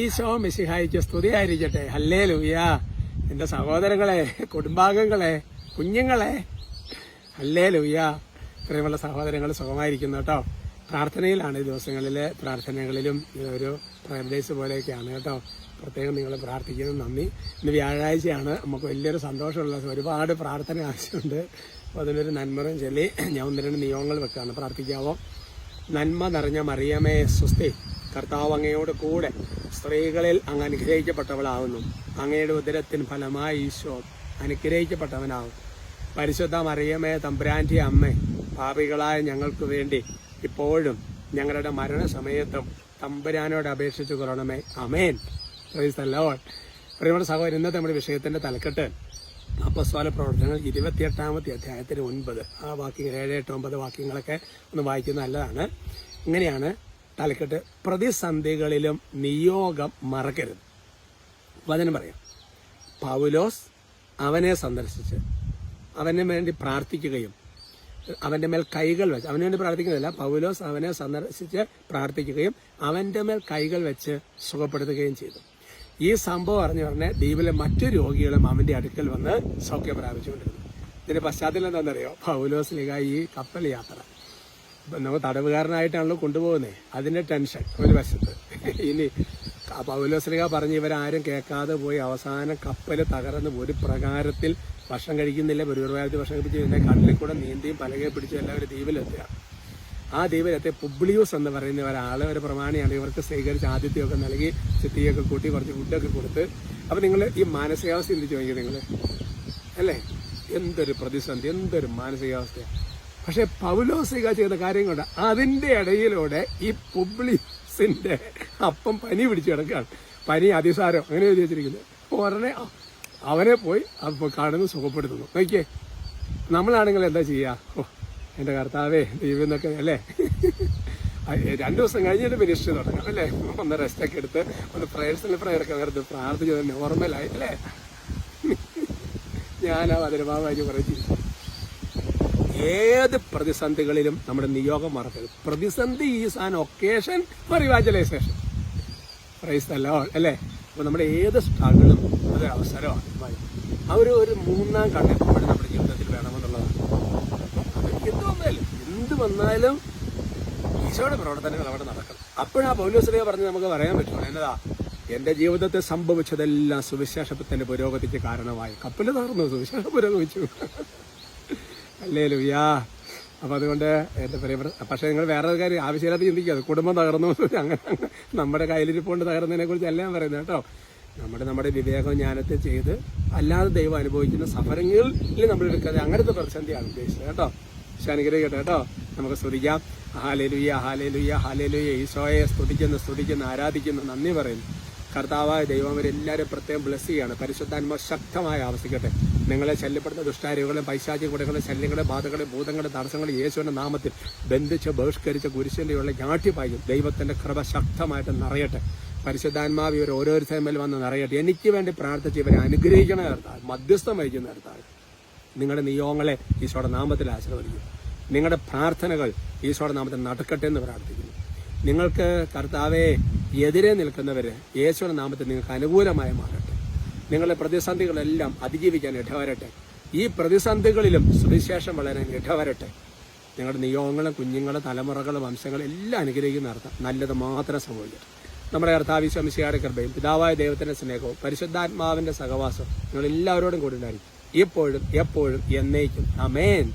ഈശോ മിസിഹായിക്ക് സ്തുതിയായിരിക്കട്ടെ. ഹല്ലേ ലൂയ എന്റെ സഹോദരങ്ങളെ കുടുംബാംഗങ്ങളെ കുഞ്ഞുങ്ങളെ. ഹല്ലേ ലൂയ പ്രിയമുള്ള സഹോദരങ്ങൾ സുഖമായിരിക്കുന്നു കേട്ടോ. പ്രാർത്ഥനയിലാണ് ഈ ദിവസങ്ങളിലെ പ്രാർത്ഥനകളിലും ഒരു പ്രയർ പോലെയൊക്കെയാണ് കേട്ടോ. പ്രത്യേകം നിങ്ങൾ പ്രാർത്ഥിക്കുന്നത് നന്ദി. ഇന്ന് വ്യാഴാഴ്ചയാണ്. നമുക്ക് വലിയൊരു സന്തോഷമുള്ള ഒരുപാട് പ്രാർത്ഥന ആവശ്യമുണ്ട്. അപ്പോൾ അതിനൊരു നന്മറും ചൊല്ലി ഞാൻ ഒന്ന് രണ്ട് നിയമങ്ങൾ വെക്കുകയാണ് പ്രാർത്ഥിക്കാവോ? നന്മ നിറഞ്ഞ മറിയമേ സ്വസ്തി. കർത്താവ് അങ്ങയോട് കൂടെ സ്ത്രീകളിൽ അങ്ങ് അനുഗ്രഹിക്കപ്പെട്ടവളാവുന്നു. അങ്ങയുടെ ഉദരത്തിന് ഫലമായി ഈശോ അനുഗ്രഹിക്കപ്പെട്ടവനാവും പരിശുദ്ധ മറിയമേ തമ്പുരാന്റെ അമ്മ പാപികളായ ഞങ്ങൾക്ക് വേണ്ടി ഇപ്പോഴും ഞങ്ങളുടെ മരണസമയത്തും തമ്പുരാനോട് അപേക്ഷിച്ചു കൊള്ളണമേ. അമേൻ പ്രൈസ് പ്രിയമുടെ സഹോദരൻ ഇന്നത്തെ നമ്മുടെ വിഷയത്തിന്റെ തലക്കെട്ട് അപ്പസ്വാല പ്രവർത്തനങ്ങൾ ഇരുപത്തിയെട്ടാമത്തെ അധ്യായത്തിന് ഒൻപത്. ആ വാക്യങ്ങൾ ഏഴ് എട്ട് ഒമ്പത് വാക്യങ്ങളൊക്കെ ഒന്ന് വായിക്കുന്നത് നല്ലതാണ്. ഇങ്ങനെയാണ് തലക്കെട്ട് പ്രതിസന്ധികളിലും നിയോഗം മറക്കരുത്. വചനം പറയാം. പൗലോസ് അവനെ സന്ദർശിച്ച് അവന് വേണ്ടി പ്രാർത്ഥിക്കുകയും അവന്റെ മേൽ കൈകൾ വെച്ച് അവന് വേണ്ടി പ്രാർത്ഥിക്കുന്നില്ല പൗലോസ് അവനെ സന്ദർശിച്ച് പ്രാർത്ഥിക്കുകയും അവന്റെ മേൽ കൈകൾ വെച്ച് സുഖപ്പെടുത്തുകയും ചെയ്തു. ഈ സംഭവം അറിഞ്ഞു പറഞ്ഞ ദ്വീപിലെ മറ്റു രോഗികളും അവന്റെ അടുക്കൽ വന്ന് സൗഖ്യം പ്രാപിച്ചുകൊണ്ടിരുന്നു. ഇതിന്റെ പശ്ചാത്തലം എന്താണെന്നറിയോ? പൗലോസ് ലിഗ ഈ കപ്പൽ യാത്ര. നമ്മൾ തടവുകാരനായിട്ടാണല്ലോ കൊണ്ടുപോകുന്നത് അതിന്റെ ടെൻഷൻ ഒരു വശത്ത്. ഇനി പൗലോസ്ലിക പറഞ്ഞ് ഇവരാരും കേൾക്കാതെ പോയി അവസാനം കപ്പൽ തകർന്ന് ഒരു പ്രകാരത്തിൽ ഭക്ഷണം കഴിക്കുന്നില്ല. പരിപാടി ഭക്ഷണം കഴിപ്പിച്ച് കടലിൽ കൂടെ നീന്തിയും പലകെ പിടിച്ചും എല്ലാവരും ദ്വീപിലെത്തുക. ആ ദ്വീപിലെത്തി പുബ്ലിയൂസ് എന്ന് പറയുന്ന ഒരാൾ ഒരു പ്രമാണിയാണ്. ഇവർക്ക് സ്വീകരിച്ച് ആതിഥ്യമൊക്കെ നൽകി ചിത്തിയൊക്കെ കൂട്ടി കുറച്ച് ഫുഡൊക്കെ കൊടുത്ത്. അപ്പം നിങ്ങൾ ഈ മാനസികാവസ്ഥ ചിന്തിച്ചു നോക്കി നിങ്ങൾ അല്ലേ? എന്തൊരു പ്രതിസന്ധി എന്തൊരു മാനസികാവസ്ഥയാണ് പക്ഷെ പൗലോസിക ചെയ്ത കാര്യം കൊണ്ട് അതിന്റെ ഇടയിലൂടെ ഈ പുബ്ലിസിന്റെ അപ്പം പനി പിടിച്ചു കിടക്കുകയാണ്. പനി അതിസാരം അങ്ങനെ എഴുതി വെച്ചിരിക്കുന്നത്. ഉടനെ അവനെ പോയി അത് കാണുന്നു സുഖപ്പെടുത്തുന്നു. നോക്കിയേ നമ്മളാണെങ്കിൽ എന്താ ചെയ്യാ ഓ എന്റെ കർത്താവേ ദൈവന്നൊക്കെ അല്ലേ? രണ്ട് ദിവസം കഴിഞ്ഞിട്ട് മിനിസ്റ്റർ തുടങ്ങാം അല്ലേ? ഒന്ന് റെസ്റ്റ് ഒക്കെ എടുത്ത് ഒന്ന് പ്രയർസിൽ പ്രയറൊക്കെ പ്രാർത്ഥിച്ചു പ്രാർത്ഥിച്ചത് നോർമലായി അല്ലേ? ഞാനാ ആ കുറേ പറയും ഏത് പ്രതിസന്ധികളിലും നമ്മുടെ നിയോഗം മറക്കരുത്. പ്രതിസന്ധി is an occasion for evangelisation praise lord അല്ലേ? അപ്പോൾ നമ്മുടെ ഏത് സ്ട്രഗിളും അതൊരു അവസരമാണ്. ആ ഒരു ഒരു മൂന്നാം കണ്ണെപ്പോഴും നമ്മുടെ ജീവിതത്തിൽ വേണമെന്നുള്ളതാണ്. എന്ത് വന്നാലും എന്ത് വന്നാലും ഈശോയുടെ പ്രവർത്തനങ്ങൾ അവിടെ നടക്കണം. അപ്പോഴാ പൗലോസ്ലിയ പറഞ്ഞ് നമുക്ക് പറയാൻ പറ്റുമോ എന്നതാ? എന്റെ ജീവിതത്തെ സംഭവിച്ചതെല്ലാം സുവിശേഷത്തിന്റെ പുരോഗതിക്ക് കാരണമായി. കപ്പൽ തകർന്നു സുവിശേഷം പുരോഗമിച്ചു. അല്ലേ ലുയാ അപ്പൊ അതുകൊണ്ട് എന്റെ പ്രിയപ്പെട്ട പക്ഷെ നിങ്ങൾ വേറെ ഒരു കാര്യം ആവശ്യമില്ലാതെ ചിന്തിക്കുക കുടുംബം തകർന്നു. അങ്ങനെ നമ്മുടെ കയ്യിലിരിപ്പോണ്ട് തകർന്നതിനെ കുറിച്ച് അല്ല ഞാൻ പറയുന്നത് കേട്ടോ. നമ്മുടെ നമ്മുടെ വിവേകം ജ്ഞാനത്തെ ചെയ്ത് അല്ലാതെ ദൈവം അനുഭവിക്കുന്ന സഫരങ്ങളിൽ നമ്മൾ എടുക്കാതെ അങ്ങനത്തെ പ്രതിസന്ധിയാണ് ഉദ്ദേശിച്ചത് കേട്ടോ. ശനുഗ്രഹിക്കട്ടെ കേട്ടോ. നമുക്ക് സ്തുതിക്കാം. Hallelujah hallelujah hallelujah. ഈശോയെ സ്തുതിക്കുന്നു സ്തുതിക്കുന്നു ആരാധിക്കുന്നു. നന്ദി പറയുന്നു. കർത്താവായ ദൈവം അവരെല്ലാവരും പ്രത്യേകം ബ്ലസ് ചെയ്യാണ് പരിശുദ്ധാത്മ ശക്തമായി ആവശ്യിക്കട്ടെ നിങ്ങളെ ശല്യപ്പെടുന്ന ദുഷ്ടാരികളെ പൈശാചിക കുടകളെ ശല്യങ്ങളും ബാധകളും ഭൂതങ്ങളും തടസ്സങ്ങളും യേശുവിന്റെ നാമത്തിൽ ബന്ധിച്ച് ബഹിഷ്കരിച്ച കുരിശിന്റെയുള്ള ഞാട്ടിപ്പായും ദൈവത്തിന്റെ കൃപ ശക്തമായിട്ട് നിറയട്ടെ. പരിശുദ്ധാത്മാവ് ഇവർ ഓരോരുത്തരും മേൽ വന്ന് നിറയട്ടെ. എനിക്ക് വേണ്ടി പ്രാർത്ഥിച്ച് ഇവരെ അനുഗ്രഹിക്കണ നേർത്താൽ മധ്യസ്ഥം വഹിക്കുന്ന നേർത്താൽ നിങ്ങളുടെ നിയോഗങ്ങളെ ഈശോയുടെ നാമത്തിൽ ആശീർവദിക്കും നിങ്ങളുടെ പ്രാർത്ഥനകൾ ഈശോയുടെ നാമത്തിൽ നടക്കട്ടെ എന്ന് പ്രാർത്ഥിക്കുന്നു. നിങ്ങൾക്ക് കർത്താവെ എതിരെ നിൽക്കുന്നവരെ യേശുവിന്റെ നാമത്തിൽ നിങ്ങൾക്ക് അനുകൂലമായി മാറട്ടെ. നിങ്ങളുടെ പ്രതിസന്ധികളെല്ലാം അതിജീവിക്കാൻ ഇടവരട്ടെ. ഈ പ്രതിസന്ധികളിലും സുവിശേഷം വളരാൻ ഇടവരട്ടെ. നിങ്ങളുടെ നിയോഗങ്ങളും കുഞ്ഞുങ്ങളും തലമുറകളും വംശങ്ങളും എല്ലാം അനുഗ്രഹിക്കുന്ന അർത്ഥം. നല്ലത് മാത്രം സംഭവിക്കട്ടെ നമ്മുടെ കർത്താവിശ്വമിശിയുടെ കൃപയും പിതാവായ ദൈവത്തിന്റെ സ്നേഹവും പരിശുദ്ധാത്മാവിന്റെ സഹവാസം നിങ്ങൾ എല്ലാവരോടും കൂടി ഉണ്ടായിരിക്കും. എപ്പോഴും എന്നേക്കും. അമേൻ